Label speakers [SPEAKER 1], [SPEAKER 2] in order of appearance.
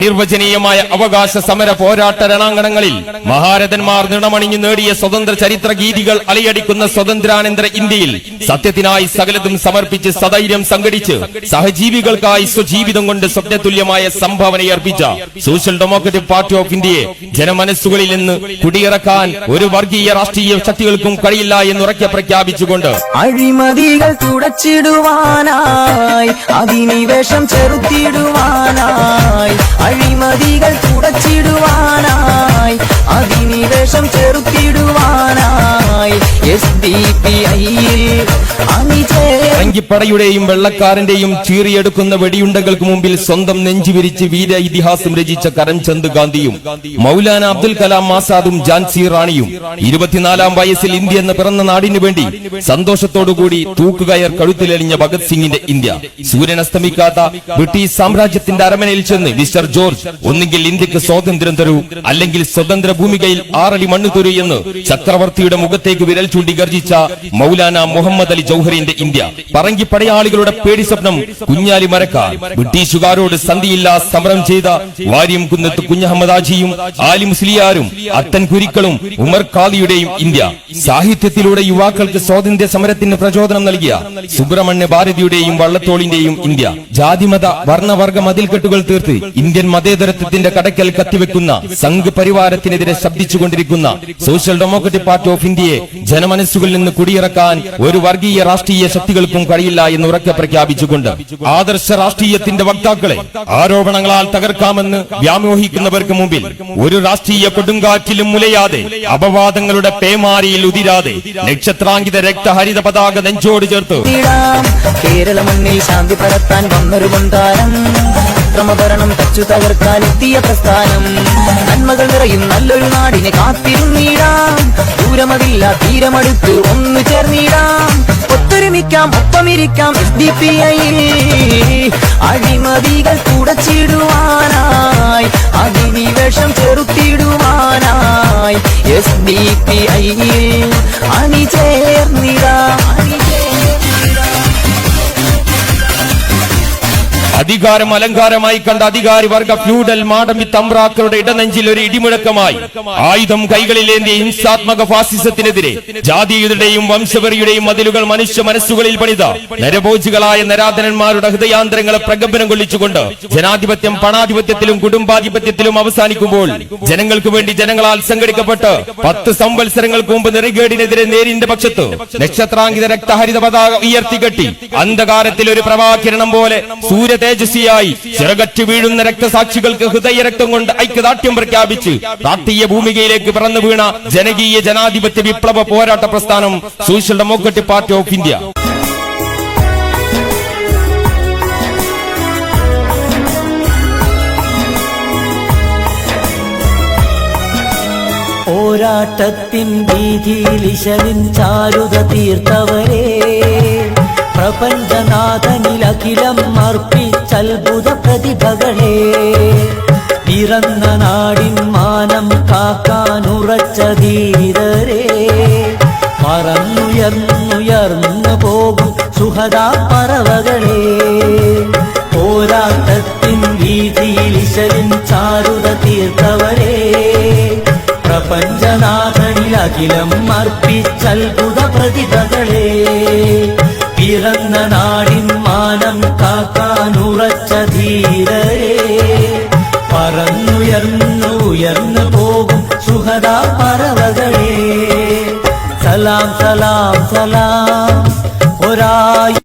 [SPEAKER 1] നിർവചനീയമായ അവകാശ സമര പോരാട്ട രണാങ്കണങ്ങളിൽ മഹാരഥന്മാർ നിണമണിഞ്ഞു നേടിയ സ്വതന്ത്ര ചരിത്ര ഗീതികൾ അലയടിക്കുന്ന സ്വതന്ത്രാനന്തര ഇന്ത്യയിൽ സത്യത്തിനായി സകലതും സമർപ്പിച്ച് സധൈര്യം സംഘടിച്ച് സഹജീവികൾക്കായി സ്വജീവിതം കൊണ്ട് സ്വപ്നതുല്യമായ സംഭാവനയർപ്പിച്ച സോഷ്യൽ ഡെമോക്രാറ്റിക് പാർട്ടി ഓഫ് ഇന്ത്യയെ ജനമനസ്സുകളിൽ നിന്ന് കുടിയിറക്കാൻ ഒരു വർഗീയ രാഷ്ട്രീയ ശക്തികൾക്കും കഴിയില്ല എന്നുറക്കെ പ്രഖ്യാപിച്ചുകൊണ്ട്
[SPEAKER 2] അഴിമതികൾ തുടച്ചിടുവാനായി അധിനിവേശം ചെറുത്തിടുവാനായി അഴിമതികൾ തുടച്ചിടുവാനായി
[SPEAKER 1] പറങ്കിപ്പടയുടെയും വെള്ളക്കാരന്റെയും ചീറിയെടുക്കുന്ന വെടിയുണ്ടകൾക്ക് മുമ്പിൽ സ്വന്തം നെഞ്ചുവിരിച്ച് വീര ഇതിഹാസം രചിച്ച കരംചന്ദ് ഗാന്ധിയും മൗലാന അബ്ദുൽ കലാം ആസാദും ജാൻസി റാണിയും ഇരുപത്തിനാലാം വയസ്സിൽ ഇന്ത്യ എന്ന പിറന്ന നാടിനു വേണ്ടി സന്തോഷത്തോടുകൂടി തൂക്കുകയർ കഴുത്തിലെളിഞ്ഞ ഭഗത് സിംഗിന്റെ ഇന്ത്യ. സൂര്യൻ അസ്തമിക്കാത്ത ബ്രിട്ടീഷ് സാമ്രാജ്യത്തിന്റെ അരമനയിൽ ചെന്ന് മിസ്റ്റർ ജോർജ് ഒന്നുകിൽ ഇന്ത്യയ്ക്ക് സ്വാതന്ത്ര്യം തരൂ അല്ലെങ്കിൽ സ്വതന്ത്ര ഭൂമികയിൽ ആറടി മണ്ണ് തരൂ എന്ന് ചക്രവർത്തിയുടെ മുഖത്തേക്ക് വിരൽ ചൂണ്ടി ഗർജിച്ച മൗലാന മുഹമ്മദ് അലി ജൌഹറിന്റെ ഇന്ത്യ. പറങ്കി പടയാളികളുടെ പേടി സ്വപ്നം കുഞ്ഞാലി മരക്കാർ. ബ്രിട്ടീഷുകാരോട് സന്ധിയില്ല സമരം ചെയ്ത വാര്യം കുന്നത്ത് കുഞ്ഞഹമ്മദാജിയും ആലി മുസ്ലിയാരും അത്തൻ കുരിക്കളും ഉമർ ഖാദിയുടെയും ഇന്ത്യ. സാഹിത്യത്തിലൂടെ യുവാക്കൾക്ക് സ്വാതന്ത്ര്യ സമരത്തിന് പ്രചോദനം നൽകിയ സുബ്രഹ്മണ്യ ഭാരതിയുടെയും വള്ളത്തോളിന്റെയും ഇന്ത്യ. ജാതിമത വർണവർഗ മതിൽക്കെട്ടുകൾ തീർത്ത് ഇന്ത്യൻ മതേതരത്വത്തിന്റെ കടക്കൽ കത്തിവെക്കുന്ന സംഘ് പരിവാരത്തിനെതിരെ ശബ്ദിച്ചുകൊണ്ടിരിക്കുന്ന സോഷ്യൽ ഡെമോക്രാറ്റിക് പാർട്ടി ഓഫ് ഇന്ത്യയെ ജനമനസ്സുകളിൽ നിന്ന് കുടിയിറക്കാൻ ഒരു വർഗീയ രാഷ്ട്രീയ ശക്തികൾക്കും കഴിയില്ല എന്ന് ഉറക്കെ പ്രഖ്യാപിച്ചുകൊണ്ട് ആദർശ രാഷ്ട്രീയത്തിന്റെ വക്താക്കളെ ആരോപണങ്ങളാൽ തകർക്കാമെന്ന് വ്യാമോഹിക്കുന്നവർക്ക് മുമ്പിൽ ഒരു രാഷ്ട്രീയ കൊടുങ്കാറ്റിലും മുലയാതെ അപവാദങ്ങളുടെ പേമാരിയിൽ ഉതിരാതെ നക്ഷത്രാങ്കിത രക്തഹരിത പതാക നെഞ്ചോട് ചേർത്ത്
[SPEAKER 2] കേരള മണ്ണിൽ ശാന്തി പരത്താൻ വന്നൊരു കൊണ്ടാരം. ക്രമഭരണം തച്ചു തകർക്കാൻ എത്തിയ പ്രസ്ഥാനം. നന്മകൾ നിറയും നല്ലൊരു നാടിനെ കാത്തിരുന്നീടാം. ദൂരമതില്ല തീരമടുത്ത് ഒന്നു ചേർന്നിടാം. ഒത്തൊരുമിക്കാം ഒപ്പമിരിക്കാം എസ് ഡി പി ഐ അഴിമതികൾ തുടച്ചിടുവാനായി അധിനിവേശം ചെറുത്തിടുവാനായി എസ് ഡി പി ഐ
[SPEAKER 1] അധികാരം അലങ്കാരമായി കണ്ട അധികാരി വർഗ ഫ്യൂഡൽ മാടമ്പി തമ്പ്രാക്കളുടെ ഇടനെഞ്ചിൽ ഒരു ഇടിമുഴക്കമായി. ആയുധം കൈകളിലേന്തിയ ഹിംസാത്മക ഫാസിസത്തിനെതിരെ ജാതിയുടെയും വംശവരിയുടെയും മതിലുകൾ മനുഷ്യ മനസ്സുകളിൽ പണിത നരഭോജികളായ നരാധനന്മാരുടെ ഹൃദയാന്തരങ്ങളെ പ്രകമ്പനം കൊള്ളിച്ചുകൊണ്ട് ജനാധിപത്യം പണാധിപത്യത്തിലും കുടുംബാധിപത്യത്തിലും അവസാനിക്കുമ്പോൾ ജനങ്ങൾക്ക് വേണ്ടി ജനങ്ങളാൽ സംഘടിക്കപ്പെട്ട് പത്ത് സംവത്സരങ്ങൾക്ക് മുമ്പ് നെറികേടിനെതിരെ നേരിന്റെ പക്ഷത്ത് നക്ഷത്രാങ്കിത രക്തഹരിത പതാക ഉയർത്തിക്കെട്ടി അന്ധകാരത്തിൽ ഒരു പ്രഭാകിരണം പോലെ സൂര്യ തേജസ്വിയായി ചിറകറ്റ് വീഴുന്ന രക്തസാക്ഷികൾക്ക് ഹൃദയരക്തം കൊണ്ട് ഐക്യദാർഢ്യം പ്രഖ്യാപിച്ച് രാഷ്ട്രീയ ഭൂമികയിലേക്ക് പറന്നു വീണ ജനകീയ ജനാധിപത്യ വിപ്ലവ പോരാട്ട പ്രസ്ഥാനം Social Democratic Party of India.
[SPEAKER 2] പോരാട്ടത്തിൻ വീതിയിൽ ചാരുത തീർത്തവരെ. പ്രപഞ്ചനാഥനിൽ അഖിലം അർപ്പിച്ചത്ഭുത പ്രതിഭകളെ പിറന്ന നാടിൻ മാനം കാക്കാനുറച്ച ധീരരെ പറന്നുയർന്നുയർന്നു പോകും സുഹദാ പറവകളെ പോരാട്ടത്തിൻ വീതിയിൽ ഇശലിൻ ചാരുത തീർത്തവരെ പ്രപഞ്ചനാഥനിൽ അഖിലം അർപ്പിച്ചത്ഭുത പ്രതിഭകളെ പിറന്ന നാടിൻ മാനം കാക്കാനുറച്ച ധീരരെ പറന്നുയർന്നു ഉയർന്നു പോകും സുഹദാ പറവകളെ സലാം സലാം സലാം ഒരായി